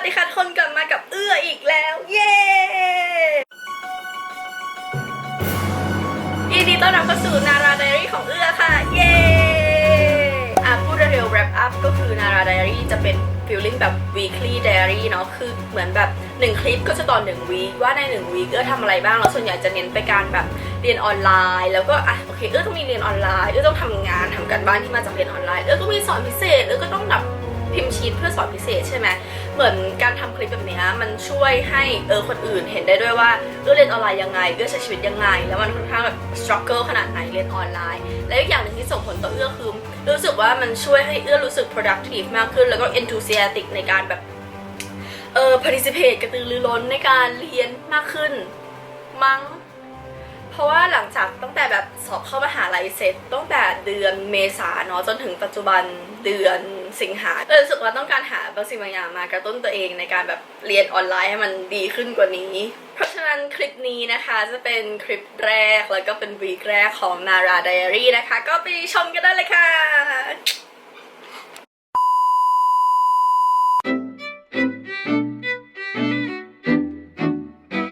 วัสดีค่ะทุกคนกลับมากับเอื้ออีกแล้ว เย้ยินดีต้อนรับเข้าสู่นาราไดอารี่ของเอื้อค่ะ เย้อะพูดเร็วๆ wrap up ก็คือนาราไดอารี่จะเป็น feeling แบบ weekly diary เนาะคือเหมือนแบบ 1 คลิปก็จะตอน1วีคว่าใน1วีคเอื้อทำอะไรบ้าง แล้วส่วนใหญ่จะเน้นไปการแบบเรียนออนไลน์ แล้วก็อะโอเคเอื้อต้องมีเรียนออนไลน์เอื้อต้องทำงานทำการบ้านที่มาจากเรียนออนไลน์เอื้อก็มีสอนพิเศษเอื้อก็ต้องแบบ พิมพ์ชีตเพื่อสอนพิเศษใช่ไหมเหมือนการทำคลิปแบบนี้มันช่วยให้เออคนอื่นเห็นได้ด้วยว่าเอื้อเรียนออนไลน์ยังไงเอื้อใช้ชีวิตยังไง แล้วมันค่อนข้างแบบ struggle ขนาดไหนเรียนออนไลน์ และอีกอย่างหนึ่งที่ส่งผลต่อเอื้อคือเอื้อรู้สึกว่ามันช่วยให้เอื้อรู้สึก productive มากขึ้น แล้วก็ enthusiastic ในการแบบเออ participate กระตือรือร้นในการเรียนมากขึ้นมั้งเพราะว่าหลังจากตั้งแต่แบบสอบเข้ามหาลัยเสร็จตั้งแต่เดือนเมษาเนาะจนถึงปัจจุบันเดือน สิงหาก็รู้สึกว่าต้องการหาบางสิ่งบางอย่างมากระตุ้นตัวเองในการแบบเรียนออนไลน์ให้มันดีขึ้นกว่านี้ เพราะฉะนั้นคลิปนี้นะคะจะเป็นคลิปแรกแล้วก็เป็นวีคแรกของ Nara Diary นะคะ ก็ไปชมกันได้เลยค่ะ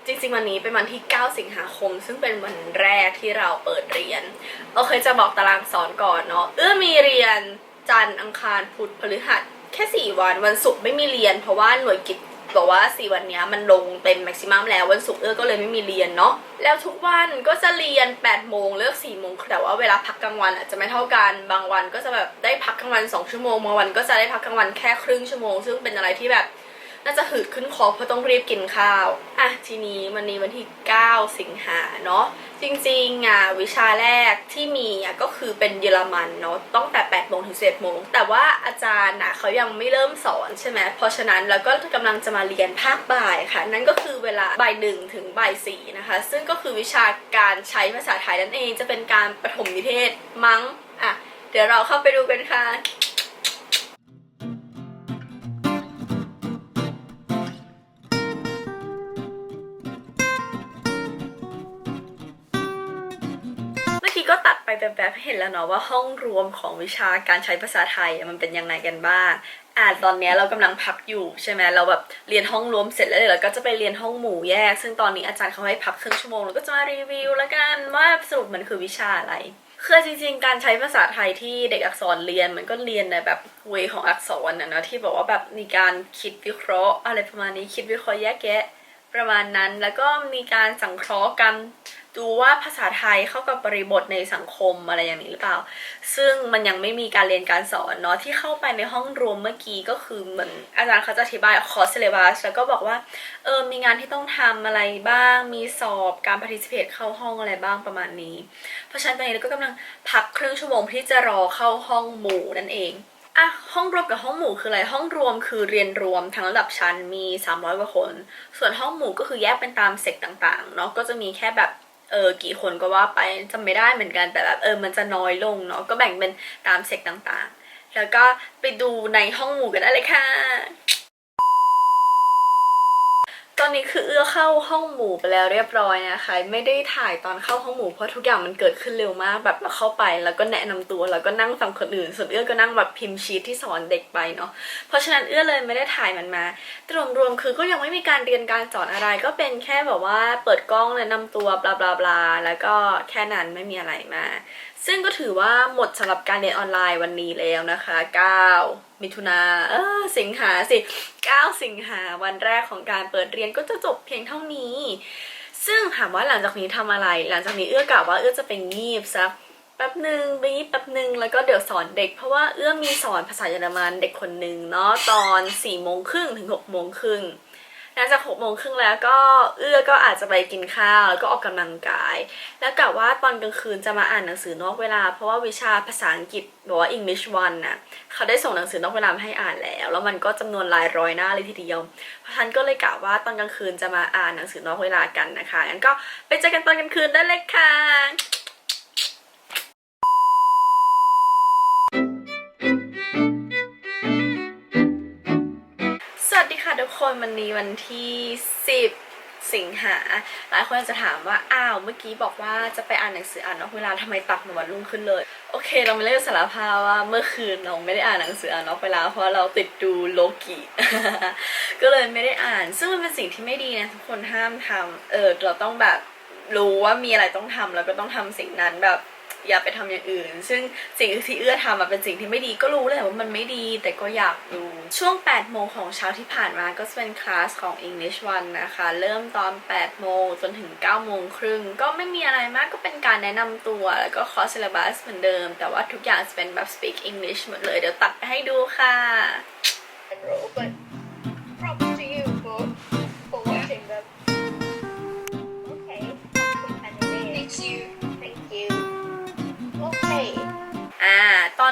จริงๆวันนี้เป็นวันที่ 9 สิงหาคม ซึ่งเป็นวันแรกที่เราเปิดเรียน โอเคจะบอกตารางสอนก่อนเนาะ เอื้อมีเรียน จันทร์อังคารพุธพฤหัสแค่4วันวันศุกร์ไม่มีเรียน เพราะว่าหน่วยกิจบอกว่า4วันนี้มันลงเต็มแม็กซิมัมแล้ววันศุกร์เออก็เลยไม่มีเรียนเนาะแล้วทุกวันก็จะเรียน8โมงเลิก4โมงแต่ว่าเวลาพักกลางวันอาจจะไม่เท่ากันบางวันก็จะแบบได้พักกลางวัน 2 ชั่วโมงบางวันก็จะได้พักกลางวันแค่ครึ่งชั่วโมง ซึ่งเป็นอะไรที่แบบน่าจะหืดขึ้นคอเพราะต้องรีบกินข้าวอะทีนี้วันนี้วันที่ 9 สิงหาเนาะ จริงๆอะวิชาแรกที่มีอะก็คือเป็นเยอรมันเนาะตั้งแต่8โมงถึง11โมงแต่ว่าอาจารย์อะเขายังไม่เริ่มสอนใช่ไหมเพราะฉะนั้นแล้วก็กำลังจะมาเรียนภาคบ่ายค่ะ นั่นก็คือเวลาบ่ายหนึ่งถึงบ่ายสี่นะคะ ซึ่งก็คือวิชาการใช้ภาษาไทยนั่นเองจะเป็นการประถมนิเทศมั้งอะเดี๋ยวเราเข้าไปดูกันค่ะ กี้ก็ตัดไปแบบๆให้เห็นแล้วเนาะว่าห้องรวมของวิชาการใช้ภาษาไทยมันเป็นยังไงกันบ้าง อ่าตอนนี้เรากำลังพักอยู่ใช่ไหมเราแบบเรียนห้องรวมเสร็จแล้วเดี๋ยวเราก็จะไปเรียนห้องหมู่แยก ซึ่งตอนนี้อาจารย์เขาให้พักครึ่งชั่วโมงเราก็จะมารีวิวแล้วกันว่าสรุปมันคือวิชาอะไรคือจริงๆ การใช้ภาษาไทยที่เด็กอักษรเรียนมันก็เรียนในแบบเวของอักษรนะเนอะที่บอกว่าแบบมีการคิดวิเคราะห์ อะไรประมาณนี้คิดวิเคราะห์แยกแยะประมาณนั้น แล้วก็มีการสังเคราะห์กัน ดูว่าภาษาไทยเข้ากับบริบทในสังคมอะไรอย่างนี้หรือเปล่า ซึ่งมันยังไม่มีการเรียนการสอนเนาะที่เข้าไปในห้องรวมเมื่อกี้ก็คือเหมือนอาจารย์เขาจะอธิบายคอร์สเซเลบัสแล้วก็บอกว่าเออมีงานที่ต้องทำอะไรบ้าง มีสอบการ participate เข้าห้องอะไรบ้างประมาณนี้ เพราะฉะนั้นตอนนี้เราก็กำลังพักครึ่งชั่วโมงที่จะรอเข้าห้องหมู่นั่นเองอะห้องรวมกับห้องหมู่คืออะไร ห้องรวมคือเรียนรวมทั้งระดับชั้นมี 300กว่าคน ส่วนห้องหมู่ก็คือแยกเป็นตามเซกต่างๆเนาะก็จะมีแค่แบบ เออกี่คนก็ว่าไปจำไม่ได้เหมือนกันแต่แบบเออมันจะน้อยลงเนาะก็แบ่งเป็นตามเซกต่างๆ แล้วก็ไปดูในห้องหมู่กันได้เลยค่ะ ตอนนี้คือเอื้อเข้าห้องหมู่ไปแล้วเรียบร้อยนะคะไม่ได้ถ่ายตอนเข้าห้องหมู่เพราะทุกอย่างมันเกิดขึ้นเร็วมากแบบเราเข้าไป แล้วก็แนะนำตัวแล้วก็นั่งฟังคนอื่น ส่วนเอื้อก็นั่งแบบพิมพ์ชีทที่สอนเด็กไปเนาะเพราะฉะนั้นเอื้อเลยไม่ได้ถ่ายมันมาแต่รวมๆคือก็ยังไม่มีการเรียนการสอนอะไร ก็เป็นแค่แบบว่าเปิดกล้องแนะนำตัวบลาบลาบลาแล้วก็แค่นั้นไม่มีอะไรมา ซึ่งก็ถือว่าหมดสำหรับการเรียนออนไลน์วันนี้แล้วนะคะ 9 มิถุนาเออสิงหาสิ 9 สิงหาวันแรกของการเปิดเรียนก็จะจบเพียงเท่านี้ ซึ่งถามว่าหลังจากนี้ทำอะไร หลังจากนี้เอื้อกะว่าเอื้อจะไปงีบสักแป๊บหนึ่งไปงีบแป๊บหนึ่งแล้วก็เดี๋ยวสอนเด็ก เพราะว่าเอื้อมีสอนภาษาเยอรมันเด็กคนหนึ่งเนาะตอน4ี่โมงครึ่งถึง6กโมงครึ่ง หลังจากหกโมงครึ่งแล้วก็เอื้อก็อาจจะไปกินข้าวแล้วก็ออกกำลังกาย แล้วกะว่าตอนกลางคืนจะมาอ่านหนังสือนอกเวลา เพราะว่าวิชาภาษาอังกฤษหรือว่า English One น่ะเขาได้ส่งหนังสือนอกเวลามาให้อ่านแล้ว แล้วมันก็จำนวนหลายร้อยหน้าเลยทีเดียว เพราะฉันก็เลยกะว่าตอนกลางคืนจะมาอ่านหนังสือนอกเวลากันนะคะงั้นก็ไปเจอกันตอนกลางคืนได้เลยค่ะ คนวันนี้วันที่ 10 สิงหา หลายคนอาจจะถามว่า อ้าว เมื่อกี้บอกว่าจะไปอ่านหนังสืออ่านนอกเวลาทำไมตัดมาวันรุ่งขึ้นเลย โอเค เราไม่เล่นสารภาพว่าเมื่อคืนเราไม่ได้อ่านหนังสืออ่านนอกไปแล้วเพราะเราติดดูโลกิก็เลยไม่ได้อ่าน ซึ่งมันเป็นสิ่งที่ไม่ดีนะทุกคนห้ามทำเออ เราต้องแบบรู้ว่ามีอะไรต้องทำแล้วก็ต้องทำสิ่งนั้นแบบ อย่าไปทำอย่างอื่น ซึ่งสิ่งที่เอื้อทำอะเป็นสิ่งที่ไม่ดีก็รู้แหละว่ามันไม่ดี แต่ก็อยากดูช่วง 8 โมงของเช้าที่ผ่านมาก็จะเป็นคลาสของ English 1นนะคะ เริ่มตอน 8 โมงจนถึง 9 โมงครึ่ง ก็ไม่มีอะไรมากก็เป็นการแนะนำตัว แล้วก็คอร์ส syllabus เหมือนเดิม แต่ว่าทุกอย่างจะเป็นแบบ speak English หมดเลย เดี๋ยวตัดไปให้ดูค่ะ general,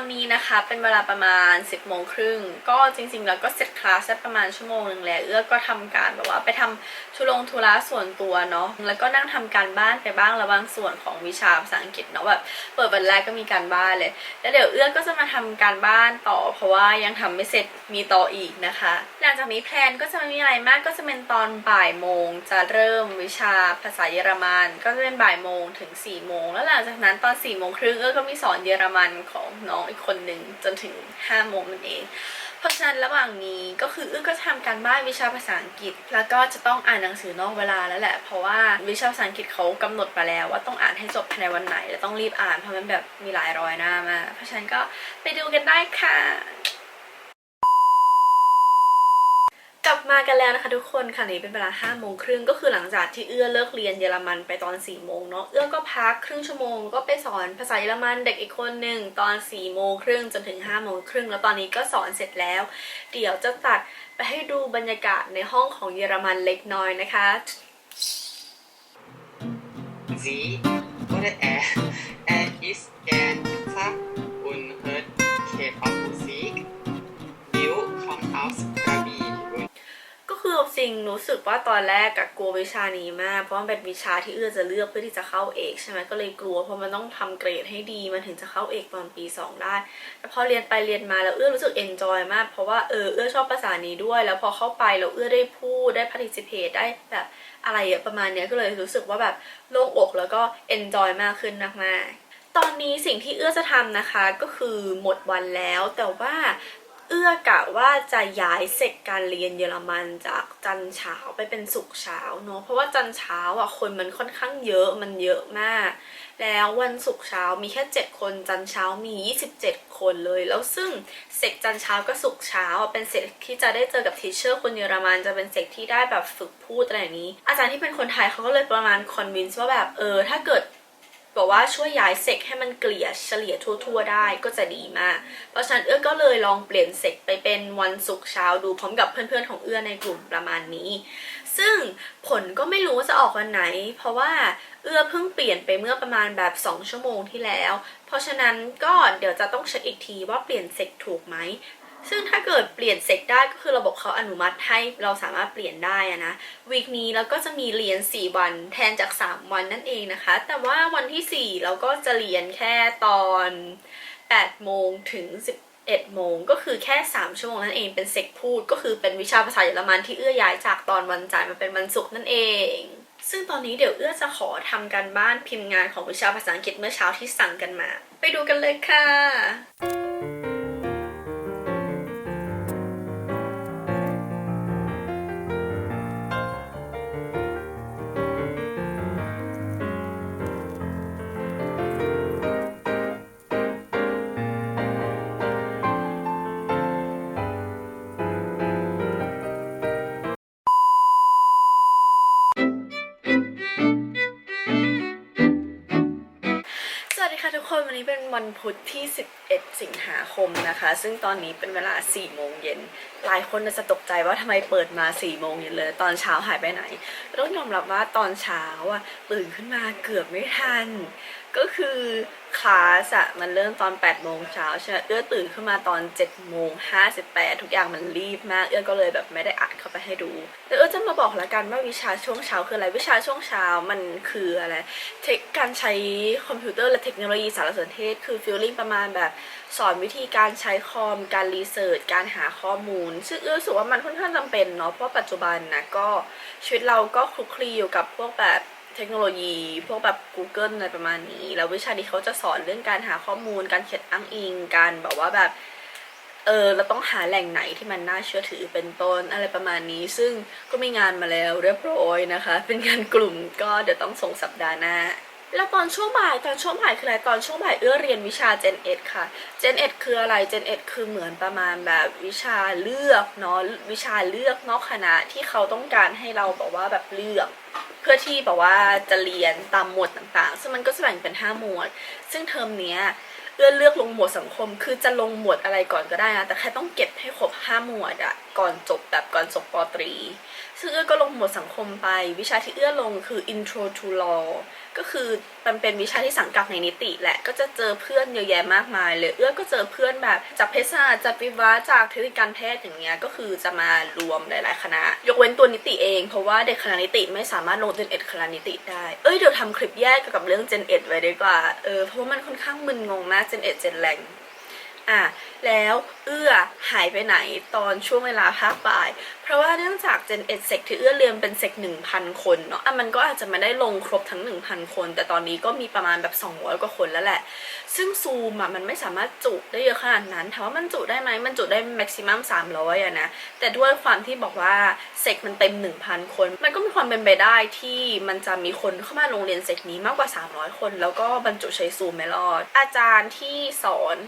นนี้นะคะเป็นเวลาประมาณ 10โมงครึ่งก็จริงๆ แล้วก็เสร็จคลาสได้ประมาณชั่วโมงหนึ่งแล้วเอื้อก็ทำการแบบว่าไปทำทุลงทุระส่วนตัวเนาะแล้วก็นั่งทำการบ้านไปบ้างระบางส่วนของวิชาภาษาอังกฤษเนาะแบบเปิดวันแรกก็มีการบ้านเลย แล้วเดี๋ยวเอื้อก็จะมาทำการบ้านต่อ เพราะว่ายังทำไม่เสร็จมีต่ออีกนะคะ หลังจากนี้แพลนก็จะไม่มีอะไรมากก็จะเป็นตอนบ่ายโมงจะเริ่มวิชาภาษาเยอรมันก็จะเป็นบ่ายโมงถึง4ี่โมงแล้วหลังจากนั้นตอน4ี่โมงครึ่งเอื้อก็มีสอนเยอรมันของน้องอีกคนหนึ่งจนถึงห้าโมงนั่นเอง เพราะฉะนั้นระหว่างนี้ก็คือเอื้อก็จะทำการบ้านวิชาภาษาอังกฤษ แล้วก็จะต้องอ่านหนังสือนอกเวลาแล้วแหละ เพราะว่าวิชาภาษาอังกฤษเขากำหนดมาแล้ว ว่าต้องอ่านให้จบภายในวันไหน และต้องรีบอ่านเพราะมันแบบมีหลายร้อยหน้ามากเพราะฉะนั้นก็ไปดูกันได้ค่ะ กลับมากันแล้วนะคะทุกคนค่ะนี้เป็นเวลา5้าโมงครึ่งก็คือหลังจากที่เอื้อเลิกเรียนเยอรมันไปตอน4ี่โมงเนาะเอื้อก็พักครึ่งชั่วโมงก็ไปสอนภาษาเยอรมันเด็กอีกคนหนึ่งตอน4ี่โมงครึ่งจนถึง5้าโมงครึ่งแล้วตอนนี้ก็สอนเสร็จแล้ว เดี๋ยวจะตัดไปให้ดูบรรยากาศในห้องของเยอรมันเล็กน้อยนะคะ Sie wurde er, er ist der Gitarre คือจริงรู้สึกว่าตอนแรกกลัววิชานี้มากเพราะมันเป็นวิชาที่เอื้อจะเลือกเพื่อที่จะเข้าเอกใช่ไหมก็เลยกลัวเพราะมันต้องทำเกรดให้ดีมันถึงจะเข้าเอกตอนปี 2 ได้แต่พอเรียนไปเรียนมาแล้วเอื้อรู้สึกเอนจอยมาก เพราะว่าเออเอื้อชอบภาษานี้ด้วย แล้วพอเข้าไปแล้วเอื้อได้พูดได้ participate ได้แบบอะไรประมาณนี้ก็เลยรู้สึกว่าแบบโล่งอกแล้วก็เอนจอยมากขึ้นมากๆตอนนี้สิ่งที่เอื้อจะทำนะคะก็คือหมดวันแล้วแต่ว่า เอื้อกะว่าจะย้ายเสกการเรียนเยอรมันจากจันทร์เช้าไปเป็นศุกเช้าเนอะเพราะว่าจันทร์เช้าอะคนมันค่อนข้างเยอะมันเยอะมาก แล้ววันศุกร์เช้ามีแค่ 7 คนจันทร์เช้ามี 27 คนเลย แล้วซึ่งเสกจันทร์เช้ากับศุกร์เช้าเป็นเสกที่จะได้เจอกับทีเชอร์คนเยอรมันจะเป็นเสกที่ได้แบบฝึกพูดอะไรอย่างนี้ อาจารย์ที่เป็นคนไทยเขาก็เลยประมาณคอนวินส์ว่าแบบเออถ้าเกิด บอกว่าช่วยย้ายเซกให้มันเกลี่ยเฉลี่ยทั่ว ๆ ได้ก็จะดีมาก เพราะฉะนั้นเอื้อก็เลยลองเปลี่ยนเซกไปเป็นวันศุกร์เช้าดูพร้อมกับเพื่อนๆของเอื้อในกลุ่มประมาณนี้ ซึ่งผลก็ไม่รู้ว่าจะออกวันไหน เพราะว่าเอื้อเพิ่งเปลี่ยนไปเมื่อประมาณแบบ 2 ชั่วโมงที่แล้ว เพราะฉะนั้นก็เดี๋ยวจะต้องเช็คอีกทีว่าเปลี่ยนเซกถูกไหม ซึ่งถ้าเกิดเปลี่ยนเซกได้ก็คือระบบเขาอนุมัติให้เราสามารถเปลี่ยนได้นะวีคนี้เราก็จะมีเรียน 4 วันแทนจาก 3 วันนั่นเองนะคะ แต่ว่าวันที่ 4 เราก็จะเรียนแค่ตอน8โมงถึง 11โมงก็คือแค่ 3 ชั่วโมงนั่นเองเป็นเซกพูด ก็คือเป็นวิชาภาษาเยอรมันที่เอื้อย้ายจากตอนวันจันทร์มาเป็นวันศุกร์นั่นเองซึ่งตอนนี้เดี๋ยวเอื้อจะขอทำการบ้านพิมพ์งานของวิชาภาษาอังกฤษเมื่อเช้าที่สั่งกันมา ไปดูกันเลยค่ะ นี้เป็นวันพุธที่ 11 สิงหาคมนะคะ ซึ่งตอนนี้เป็นเวลา 4 โมงเย็น หลายคนจะตกใจว่าทำไมเปิดมา 4 โมงเย็นเลย ตอนเช้าหายไปไหน ต้องยอมรับว่าตอนเช้าอะตื่นขึ้นมาเกือบไม่ทัน ก็คือคลาสอะมันเริ่มตอน8โมงเช้าใช่ไหมเอื้อตื่นขึ้นมาตอน7โมง58 ทุกอย่างมันรีบมาก เอื้อก็เลยแบบไม่ได้อัดเข้าไปให้ดูแต่เอื้อจะมาบอกละกันว่าวิชาช่วงเช้าคืออะไร วิชาช่วงเช้ามันคืออะไรเทคการใช้คอมพิวเตอร์และเทคโนโลยีสารสนเทศ คือฟีลลิ่งประมาณแบบสอนวิธีการใช้คอม การรีเสิร์ช การหาข้อมูล ซึ่งเอื้อรู้สึกว่ามันค่อนข้างจำเป็นเนาะ เพราะปัจจุบันนะก็ชีวิตเราก็คลุกคลีอยู่กับพวกแบบ เทคโนโลยีพวกแบบ Google อะไรประมาณนี้ แล้ววิชานี้เขาจะสอนเรื่องการหาข้อมูล การเขียนอ้างอิง การแบบว่าแบบเออเราต้องหาแหล่งไหนที่มันน่าเชื่อถือเป็นต้นอะไรประมาณนี้ ซึ่งก็มีงานมาแล้วเรียบร้อยนะคะ เป็นงานกลุ่มก็เดี๋ยวต้องส่งสัปดาห์หน้าแล้วตอนช่วงบ่ายตอนช่วงบ่ายคืออะไรตอนช่วงบ่ายเอื้อเรียนวิชา Gen 1ค่ะ Gen 1คืออะไร Gen 1คือเหมือนประมาณแบบวิชาเลือกเนาะวิชาเลือกนอกคณะที่เขาต้องการให้เราแบบว่าแบบเลือก พื่อที่แบบว่าจะเรียนตามหมวดต่างๆ ซึ่งมันก็จะแบ่งเป็น 5 หมวด ซึ่งเทอมเนี้ยเอื้อเลือกลงหมวดสังคม คือจะลงหมวดอะไรก่อนก็ได้นะ แต่แค่ต้องเก็บให้ครบ 5 หมวดอะก่อนจบแบบก่อนจบปตรี ซึ่งเอื้อก็ลงหมวดสังคมไป วิชาที่เอื้อลงคือ intro to law ก็คือมันเป็นวิชาที่สังกัดในนิติแหละก็จะเจอเพื่อนเยอะแยะมากมายเลยเอื้อก็เจอเพื่อนแบบจากเภสัชจากวิวะจากเทคนิคการแพทย์อย่างเงี้ยก็คือจะมารวมหลาย ๆ คณะ ยกเว้นตัวนิติเอง เพราะว่าเด็กคณะนิติไม่สามารถลง Gen 1คณะนิติได้เอ้ยเดี๋ยวทำคลิปแยกเกี่ยวกับเรื่อง Gen 1ไว้ดีกว่าเออเพราะว่ามันค่อนข้างมึนงงมาก Gen 1เจนแรง อะแล้วเอื้อหายไปไหนตอนช่วงเวลาภาคบ่าย เพราะว่าเนื่องจาก Gen 1 Sec ที่เอื้อเรียนเป็น Sec 1,000คนเนาะอะมันก็อาจจะไม่ได้ลงครบทั้ง1,000คน แต่ตอนนี้ก็มีประมาณแบบ200กว่าคนแล้วแหละ ซึ่งซูมอะมันไม่สามารถจุได้เยอะขนาดนั้นถามว่ามันจุได้ไหมมันจุได้ maximum 300อะนะแต่ด้วยความที่บอกว่าเซกมันเต็ม1,000คน มันก็มีความเป็นไปได้ที่มันจะมีคนเข้ามาโรงเรียนเซกนี้มากกว่า 300 คน แล้วก็บรรจุใช้ซูมไม่รอด อาจารย์ที่สอน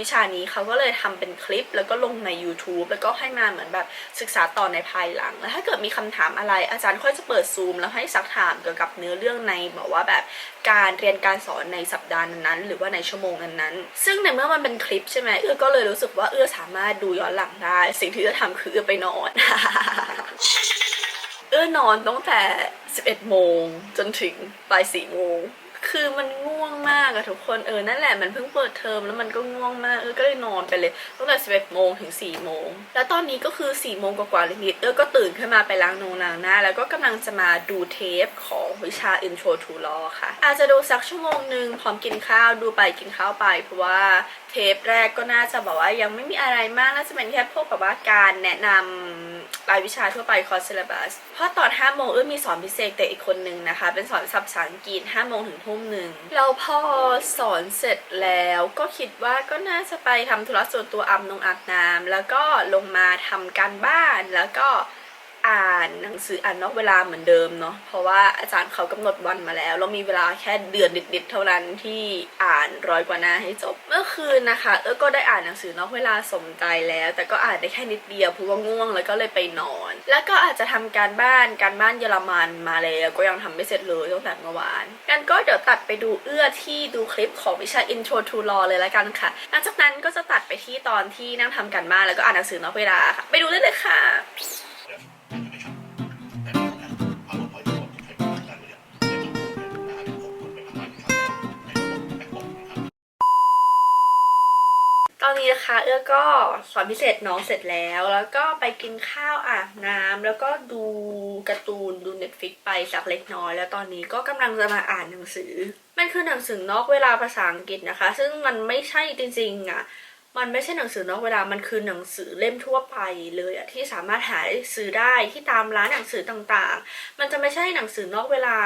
วิชานี้เขาก็เลยทำเป็นคลิป แล้วก็ลงใน YouTube แล้วก็ให้มาเหมือนแบบศึกษาต่อในภายหลัง แล้วถ้าเกิดมีคำถามอะไรอาจารย์ค่อยจะเปิดซูม แล้วให้ซักถามเกี่ยวกับเนื้อเรื่องในบอกว่าแบบการเรียนการสอนในสัปดาห์นั้นๆหรือว่าในชั่วโมงนั้นๆซึ่งในเมื่อมันเป็นคลิปใช่ไหมเอื้อก็เลยรู้สึกว่าเอื้อสามารถดูย้อนหลังได้ สิ่งที่เอื้อทำคือเอื้อไปนอน เอื้อนอนตั้งแต่ 11 โมงจนถึงบ่าย4โมง คือมันง่วงมากอะทุกคนเออนั่นแหละมันเพิ่งเปิดเทอมแล้วมันก็ง่วงมากเออก็เลยนอนไปเลยตั้งแต่11โมงถึง4โมงแล้วตอนนี้ก็คือ4โมงกว่าๆเลยนิดเออก็ตื่นขึ้นมาไปล้างนงล้างหน้า แล้วก็กำลังจะมาดูเทปของวิชา Intro to Law ค่ะ อาจจะดูสักชั่วโมงหนึ่งพร้อมกินข้าวดูไปกินข้าวไปเพราะว่าเทปแรกก็น่าจะแบบว่ายังไม่มีอะไรมากน่าจะเป็นแค่พวกแบบว่าการแนะนำรายวิชาทั่วไปคอร์ส syllabus เพราะตอน5โมงเอื้อมีสอนพิเศษแต่อีกคนนึงนะคะ เป็นสอนศัพท์ภาษาอังกฤษ5โมงถึงทุ่มหนึ่งแล้วพอสอนเสร็จแล้วก็คิดว่าก็น่าจะไปทำธุระส่วนตัวอาบนงอาบน้ำแล้วก็ลงมาทำการบ้านแล้วก็ อ่านหนังสืออ่านนอกเวลาเหมือนเดิมเนาะเพราะว่าอาจารย์เขากำหนดวันมาแล้ว เรามีเวลาแค่เดือนนิดๆเท่านั้นที่อ่านร้อยกว่าหน้าให้จบ เมื่อคืนนะคะ เออก็ได้อ่านหนังสือนอกเวลาสมใจแล้ว แต่ก็อ่านได้แค่นิดเดียวเพราะว่าง่วงแล้วก็เลยไปนอน แล้วก็อาจจะทำการบ้านการบ้านเยอรมันมาแล้วก็ยังทำไม่เสร็จเลยตั้งแต่เมื่อวานกันก็เดี๋ยวตัดไปดูเอื้อที่ดูคลิปของวิชา Intro to Law เลยแล้วกันค่ะหลังจากนั้นก็จะตัดไปที่ตอนที่นั่งทำการบ้านแล้วก็อ่านหนังสือนอกเวลาค่ะไปดูได้เลยค่ะ เอื้อก็สอนพิเศษน้องเสร็จแล้ว แล้วก็ไปกินข้าวอาบน้ำแล้วก็ดูการ์ตูนดู Netflix ไปสักเล็กน้อย แล้วตอนนี้ก็กำลังจะมาอ่านหนังสือ มันคือหนังสือนอกเวลาภาษาอังกฤษนะคะ ซึ่งมันไม่ใช่จริงๆอะมันไม่ใช่หนังสือนอกเวลา มันคือหนังสือเล่มทั่วไปเลยอะที่สามารถหาซื้อได้ที่ตามร้านหนังสือต่างๆ มันจะไม่ใช่หนังสือนอกเวลา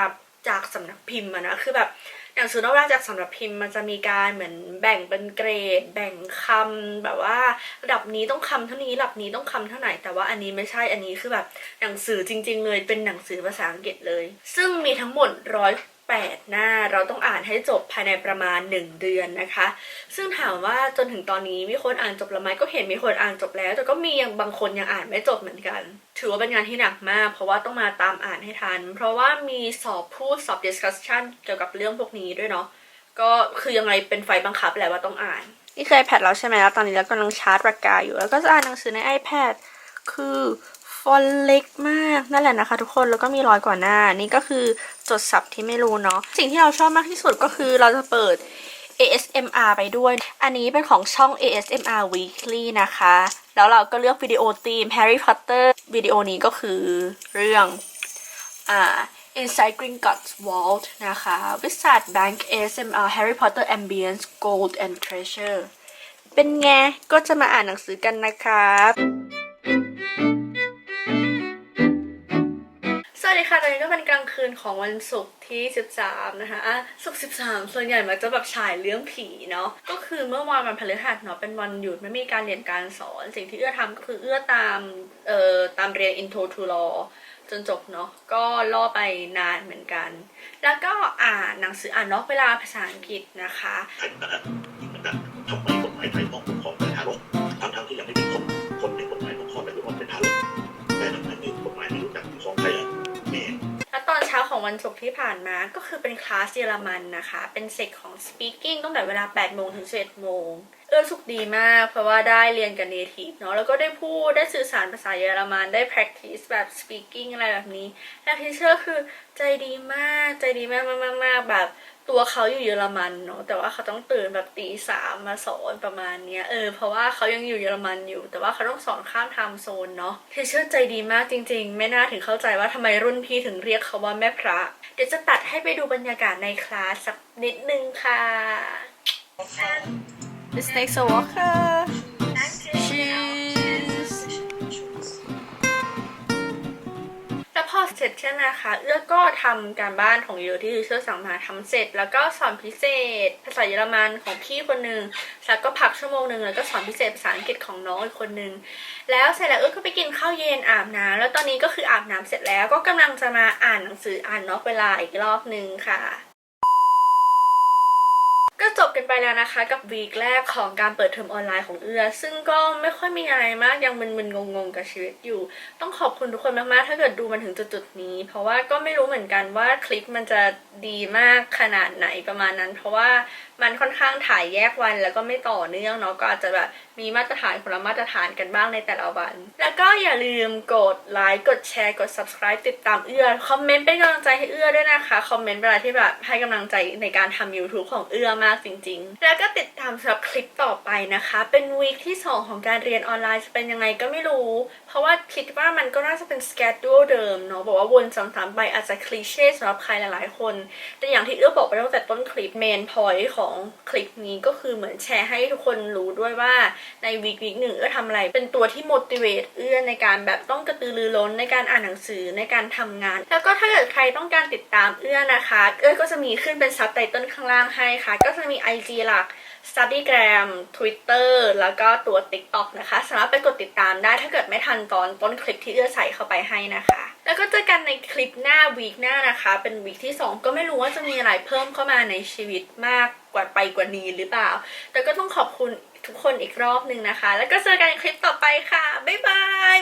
จากสำนักพิมพ์อะนะ คือแบบ หนังสือนอกเวลาจากสำหรับพิมพ์มันจะมีการเหมือนแบ่งเป็นเกรด แบ่งคำแบบว่าระดับนี้ต้องคำเท่านี้ระดับนี้ต้องคำเท่าไหร่แต่ว่าอันนี้ไม่ใช่อันนี้คือแบบหนังสือจริง ๆ เลยเป็นหนังสือภาษาอังกฤษเลย ซึ่งมีทั้งหมดร้อย แปดหน้า เราต้องอ่านให้จบภายในประมาณ 1 เดือนนะคะ ซึ่งถามว่าจนถึงตอนนี้มีคนอ่านจบแล้วไหมก็เห็นมีคนอ่านจบแล้ว แต่ก็มียังบางคนยังอ่านไม่จบเหมือนกัน ถือว่าเป็นงานที่หนักมาก เพราะว่าต้องมาตามอ่านให้ทัน เพราะว่ามีสอบพูดสอบ discussion เกี่ยวกับเรื่องพวกนี้ด้วยเนาะก็คือยังไงเป็นไฟบังคับแหละว่าต้องอ่าน นี่เคยแพดแล้วใช่ไหมแล้วตอนนี้เรากำลังชาร์จปากกาอยู่ แล้วก็จะอ่านหนังสือใน iPad คือฟอนต์เล็กมากนั่นแหละนะคะทุกคนแล้วก็มีร้อยกว่าหน้านี่ก็คือ จดศัพท์ที่ไม่รู้เนาะสิ่งที่เราชอบมากที่สุดก็คือเราจะเปิด ASMR ไปด้วย อันนี้เป็นของช่อง ASMR Weekly นะคะ แล้วเราก็เลือกวิดีโอธีม Harry Potter วิดีโอนี้ก็คือเรื่องอ่า Inside Gringotts Vault นะคะ Wizard Bank ASMR Harry Potter Ambience Gold and Treasure เป็นไง ก็จะมาอ่านหนังสือกันนะครับ ดีค่ะตอนนี้ก็เป็นกลางคืนของวันศุกร์ที่ 13 นะคะศุกร์13 ส่วนใหญ่มันจะแบบฉายเรื่องผีเนาะก็คือเมื่อวานวันพฤหัสเนาะเป็นวันหยุดไม่มีการเรียนการสอน สิ่งที่เอื้อทำก็คือเอื้อตามเอ่อตามเรียน intro to law จนจบเนาะก็ล่อไปนานเหมือนกัน แล้วก็อ่านหนังสืออ่านนอกเวลาภาษาอังกฤษนะคะทำไมกฎหมายไทยต้องคุ้มครองแต่ทารก ของวันศุกร์ที่ผ่านมาก็คือเป็นคลาสเยอรมันนะคะ เป็นเซกของ speaking ตั้งแต่เวลา 8 โมงถึง 11 โมงเออสุขดีมากเพราะว่าได้เรียนกับ native เนาะแล้วก็ได้พูดได้สื่อสารภาษาเยอรมันได้ practice แบบ speaking อะไรแบบนี้แล้วทีเชอร์คือใจดีมากใจดีมากมากมากมากแบบ ตัวเขาอยู่เยอรมันเนาะแต่ว่าเขาต้องตื่นแบบตีสามมาสอนประมาณเนี้ยเออเพราะว่าเขายังอยู่เยอรมันอยู่ แต่ว่าเขาต้องสอนข้ามไทม์โซนเนาะทีเชอร์ใจดีมากจริง ๆ ไม่น่าถึงเข้าใจว่าทำไมรุ่นพี่ถึงเรียกเขาว่าแม่พระ เดี๋ยวจะตัดให้ไปดูบรรยากาศในคลาสสักนิดนึงค่ะ This takes a walker เสร็จใช่ไหมคะเอื้อก็ทำการบ้านของโยที่ยูเชอร์สั่งมาทำเสร็จ แล้วก็สอนพิเศษ ภาษาเยอรมันของพี่คนหนึ่งแล้วก็พักชั่วโมงหนึ่งแล้วก็สอนพิเศษภาษาอังกฤษของน้องอีกคนหนึ่งแล้วเสร็จแล้วเอื้อก็ไปกินข้าวเย็นอาบน้ำแล้วตอนนี้ก็คืออาบน้ำเสร็จแล้วก็กำลังจะมาอ่านหนังสืออ่านนอกเวลาอีกรอบหนึ่งค่ะ ก็จบกันไปแล้วนะคะ กับวีคแรกของการเปิดเทอมออนไลน์ของเอื้อ ซึ่งก็ไม่ค่อยมีอะไรมากยังมึนๆงงๆกับชีวิตอยู่ ต้องขอบคุณทุกคนมากๆ ถ้าเกิดดูมาถึงจุดๆนี้ เพราะว่าก็ไม่รู้เหมือนกันว่าคลิปมันจะดีมากขนาดไหนประมาณนั้น เพราะว่ามันค่อนข้างถ่ายแยกวันแล้วก็ไม่ต่อเนื่องเนาะก็อาจจะแบบมีมาตรฐานคนละมาตรฐานกันบ้างในแต่ละวัน แล้วก็อย่าลืมกดไลค์กดแชร์กด subscribe ติดตามเอื้อคอมเมนต์เป็นกำลังใจให้เอื้อด้วยนะคะคอมเมนต์เวลาที่แบบให้กำลังใจในการทำ YouTube ของเอื้อมากจริงๆ แล้วก็ติดตามสำหรับคลิปต่อไปนะคะ เป็นวีคที่ 2 ของการเรียนออนไลน์จะเป็นยังไงก็ไม่รู้ เพราะว่าคิดว่ามันก็น่าจะเป็นสเกจดูเดิมเนาะบอกว่าวนซ้ำๆไปอาจจะคลีเช่สำหรับใครหลายๆคน แต่อย่างที่เอื้อบอกไปตั้งแต่ต้นคลิปเมนพอยต์ของคลิปนี้ก็คือเหมือนแชร์ให้ทุกคนรู้ด้วยว่าในวีควีคหนึ่งเอื้อทำอะไรเป็นตัวที่ motivate เอื้อในการแบบต้องกระตือรือร้นในการอ่านหนังสือในการทำงาน แล้วก็ถ้าเกิดใครต้องการติดตามเอื้อนะคะ เอื้อก็จะมีขึ้นเป็นซับไตเติลข้างล่างให้ค่ะก็จะจะมี IG หลัก Studygram Twitter แล้วก็ตัว TikTok นะคะ สามารถไปกดติดตามได้ถ้าเกิดไม่ทันตอนต้นคลิปที่เอื้อใส่เข้าไปให้นะคะ แล้วก็เจอกันในคลิปหน้าวีคหน้านะคะ เป็นวีคที่ 2 ก็ไม่รู้ว่าจะมีอะไรเพิ่มเข้ามาในชีวิตมากกว่าไปกว่านี้หรือเปล่า แต่ก็ต้องขอบคุณทุกคนอีกรอบหนึ่งนะคะ แล้วก็เจอกันในคลิปต่อไปค่ะ บ๊ายบาย